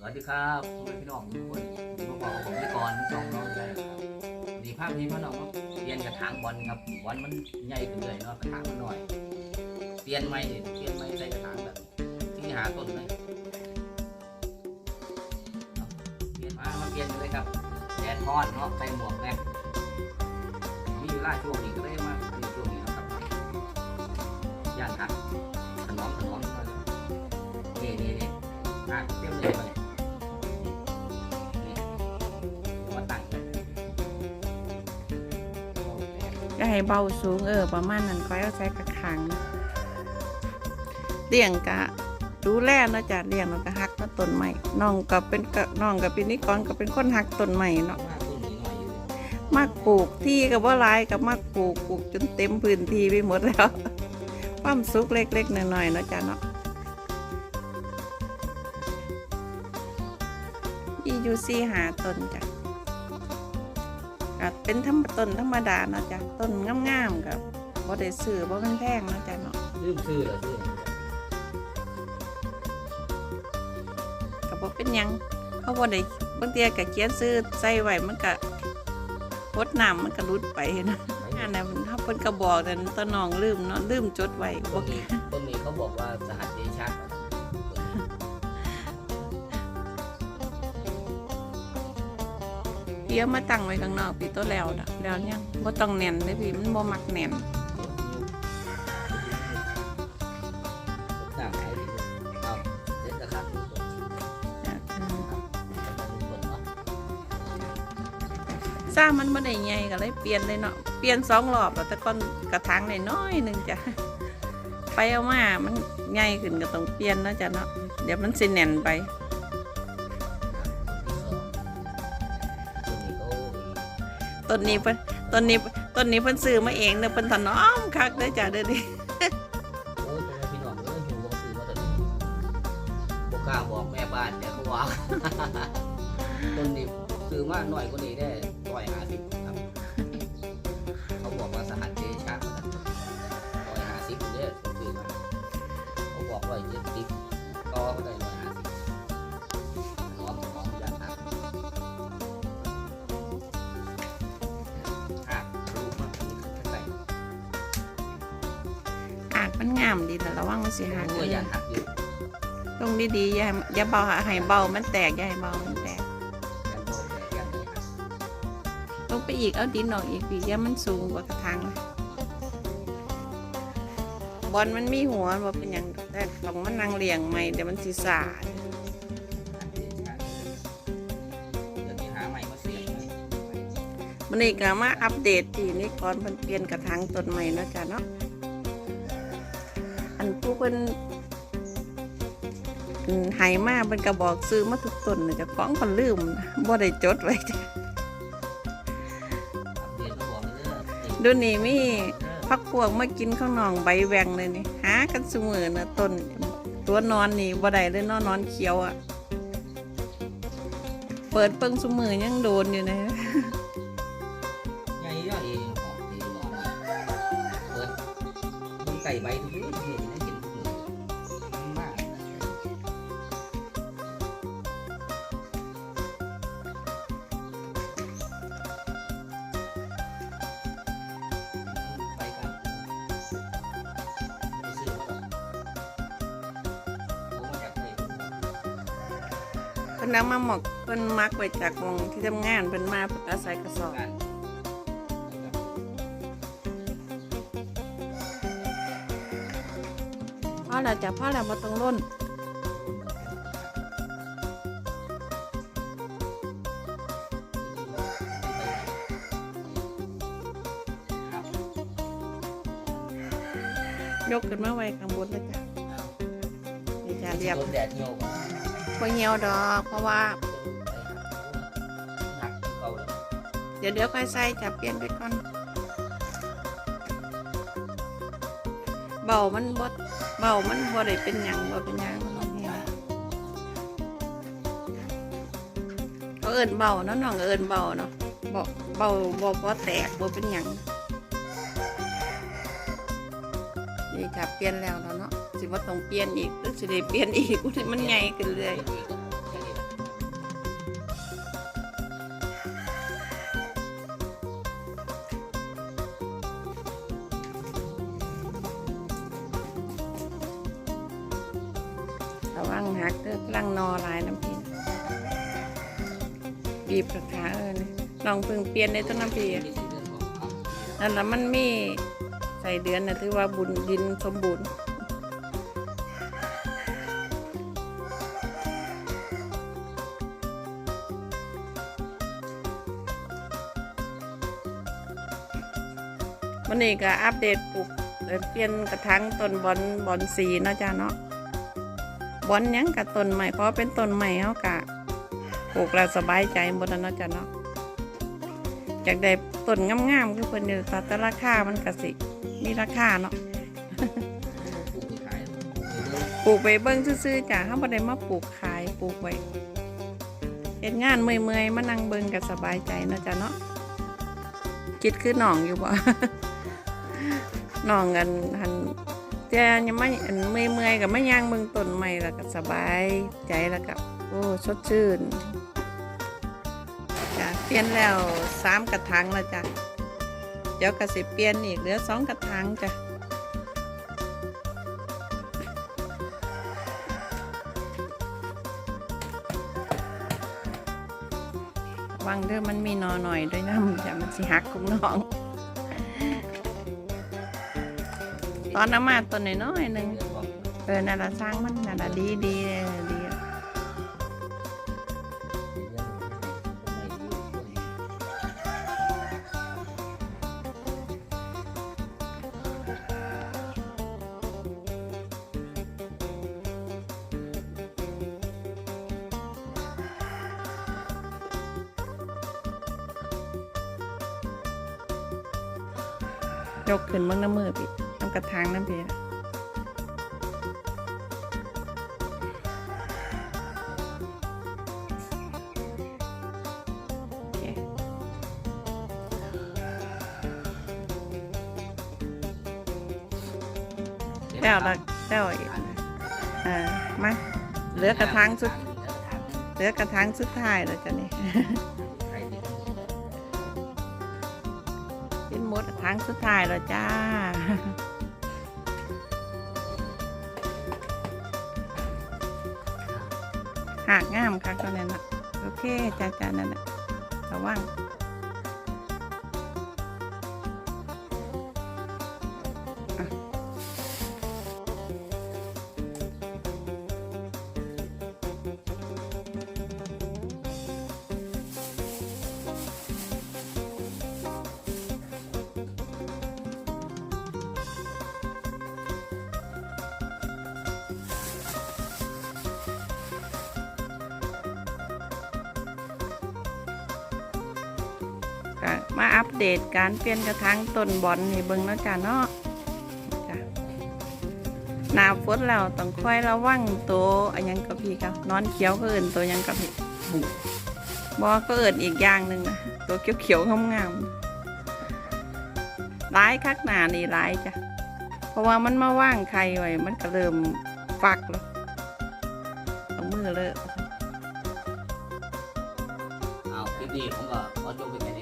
สวัสดีครับพ่อแม่พี่น้องทุกคนมีมาบอกกับผมไปก่อนน้องน้องใจครับดีภาพพี่พี่น้องครับเปลี่ยนกระถางบอลครับบอลมันใหญ่ขึ้นเลยเนาะกระถางมันหน้อยเปลี่ยนใหม่เปลี่ยนใหม่ใส่กระถางแบบที่หาต้นเลยเปลี่ยนมามาเปลี่ยนเลยครับแดดร้อนเนาะใส่หมวกแน่มีเวลาช่วงนี้ก็เลยมาในช่วงนี้นะครับย่านหักถนอมถนอมนี่นี่นี่อะเตรียมเลย อย่าให้เบาสูงเออประมาณนั้นค่อยเอาใส่กระขังเลี้ยงกะดูแลเนาะจ้ะเลี้ยงแล้วก็ฮักเนาะต้นใหม่น้องก็เป็นกะน้องกับปีนี้ก่อนก็เป็นคนฮักต้นใหม่เนาะมากปลูกที่กับว่าลายกับมากปลูกปลูกจนเต็มพื้นที่ไปหมดแล้วความสุขเล็กๆน้อยๆเนาะจ้ะเนาะมีอยู่สี่หาต้นจ้ะ เป็นธรรมต้นธรรมดาเนาะจ้ะต้นงามๆกับบ่ได้ซื้อบ่มันแพงเนาะจ้ะเนาะลืมชื่อเหรอชื่อก็บ่เป็นหยังเขาบ่ได้บางเทีก็เขียนซื้อใส่ไว้มันก็พดน้ำมันก็หลุดไปนะอันนั้นมันถ้าเพิ่นก็บอกแต่ตอนน้องลืมเนาะลืมจดไว้ต้บ่นนี้ต้นนี้เขาบอกว่าสหัสเดชะ พี่เอามาตั้งไว้ข้างนอกพี่ตัวแล้วน่ะแล้วยังบ่ต้องแน่นเลยพี่มันบ่มักแน่นต่างไหนดีเอาเด็ดนะครับอะอืมครับเนาะซ่ามันบ่ได้ใหญ่ก็เลยเปลี่ยนเลยเนาะเปลี่ยนสองรอบแล้วแต่ก่อนกระถางน้อยๆหนึงจ้ะไปเอามา มันใหญ่ขึ้นก็ต้องเปลี่ยนเนาะจ้ะเนาะเดี๋ยวมันสิแน่นไป ต้นนี้เพิ่นต้นนี้ต้นนี้เพิ่นซื้อมาเองเด้อเพิ่นถนอมคักเด้อจ้ะเด้อดิโอ้ยตัวพี่น้องเอ้ยหิวบอกซื้อมาต้นนี้บอกกล้าบอกแม่บ้านเดี๋ยวเขาว่า ต้นนี้ซื้อมาหน่อยกว่านี้ได้ร้อยห้าสิบ นงามดีแต่ระวังมันสิหักตัวอยากหักอยู่ตรงดีๆอย่าให้อย่าเบาให้เบามันแตกอย่าให้เบามันแตกยันโดนแต่ยันเลยหักลงไปอีกเอาดินออกอีกพี่อย่ามันสูงกว่ากระถางบอลมันมีหัวบ่เป็นหยังแต่ต้องมันนั่งเลี้ยงใหม่เดี๋ยวมันสิสาดหักเดชะเดี๋ยวนี้หาใหม่มาเสียบใหม่มันนี่ก็มาอัปเดตทีนี้ก่อนเพิ่นเปลี่ยนกระถางต้นใหม่เนาะจ้ะเนาะอันผู้ เพิ่นอืมใหายมาเพิ่นก็บอกซื้อมาทุกต้นน่ะเจ้าของเพิ่นลืมบ่ได้จดไว้จ้ะอัปเดตมาบอกเลยเด้อดูนี่มีเด้อพักพวกมากินข้าวหนองใบแหวงเลยนี่หากันเสมอนะต้นตัวนอนนี่บ่ได้เลยเนอนนอนเขียวอะ่ะ เปิดเปิงเสมอยังโดนอยู่นะใหญ่ย่อยเอ เพิ่นนำมาหมอกเพิ่นมักไว้จากหมองที่ทำงานเพิ่นมาเพิ่นอาศัยกระสอบกันพ่อแล้วจ้ะพ่อแล้วมาต้องร่นยกขึ้นมาไว้ข้างบนเลยจ้ะนี่จ้ะเรียบโดนแดดเหี่ยวก่อน บ่เหี่ยวดอกเพราะว่าหนักเก่าแล้วเดี๋ยวเดี๋ยวค่อยใส่จับเปลี่ยนไปก่อน เบามันบดเบามันบ่ได้เป็นหยังบ่เป็นหยังมันบ่เหี่ยวเขาเอิ้นเบาเนาะน้องเอิ้นเบาเนาะบ่เบาบ่บ่แตกบ่เป็นหยังนี่จับเปลี่ยนแล้วเนาะ สิว่าต้องเปลี่ยนอีกต้อสิได้เปลี่ยนอีกมันใหญ่ขึ้นเลยระวังหักเด้อกลังนอลายน้ำพีบีบขาเออลองพึ่งเปลี่ยนในต้นน้ำพีนั่นล้วมันมีใส่เดือนนะถือว่าบุญดินสมบูรณ์ นี้ก็อัปเดตปลูกเปลี่ยนกระถางต้นบอนบอนสีเนาะจ้าเนาะบอนยังกับต้นใหม่เพราะเป็นต้นใหม่เขากะปลูกแล้วสบายใจหมดแล้วเนาะจ้าเนาะอยากได้ต้นงามๆคือเพิ่นอยู่แต่ราคามันก็สิมีราคาเนาะปลูกไปเบิ้งซื่อๆจ้ะเขาบ่ได้มาปลูกขายปลูกไว้เฮ็ดงานเมื่อยๆมานั่งเบิ่งก็สบายใจเนาะจ้ะเนาะคิดคือหน้องอยู่บ่ น้องกันหันแต่ยังไม่อันเมื่อยๆกับไม่ย่างเบิ่งต้นใหม่แล้วก็สบายใจแล้วก็โอ้สดชื่นจ้ะเปลี่ยนแล้วสามกระถางแล้วจ้ะเดี๋ยวก็สิเปลี่ยนอีกเหลือสองกระถางจ้ะวังเด้อมันมีนอหน่อยด้วยนะมันจะมันสิหักคุ้มน้อง อนน้ำมาตัวน้อยๆหนึ่งเอนของเออนั่นละสร้างมันนั่นละดีดีดียกขึ้นมื่งน้ำมือพี่ ระทางน้ำพี่นะโอเคแล้วละแล้วอีกเออมาเหลือกระทางสุดเหลือกระทางสุดท้ายแล้วจ้ะนี่ใครที่เป็นหมดทางสุดท้ายแล้วจ้า หากงามค่ะตอนนั้นนะโอเคจ้าจ้านั่นแหละระวัง มาอัปเดตการเปลี่ยนกระถางต้นบอลให้เบิ่งเนาะจ้าเนาะจ้ะหนาฝนแล้วต้องคอยระวังตัวอันยังกับพี่ครับนอนเขียวก็เอื่นตัวยังกับพี่บุบอกก็เอิดอีกอย่างหนึ่งนะตัวเขียวๆงามๆร้ายคักหนานี่ร้ายจ้ะเพราะว่ามันมาว่างไข่ไว้มันก็เริ่มฟักแล้วเอามือเลอะเอาคลิปนี้ผมก็ขอจบไปแค่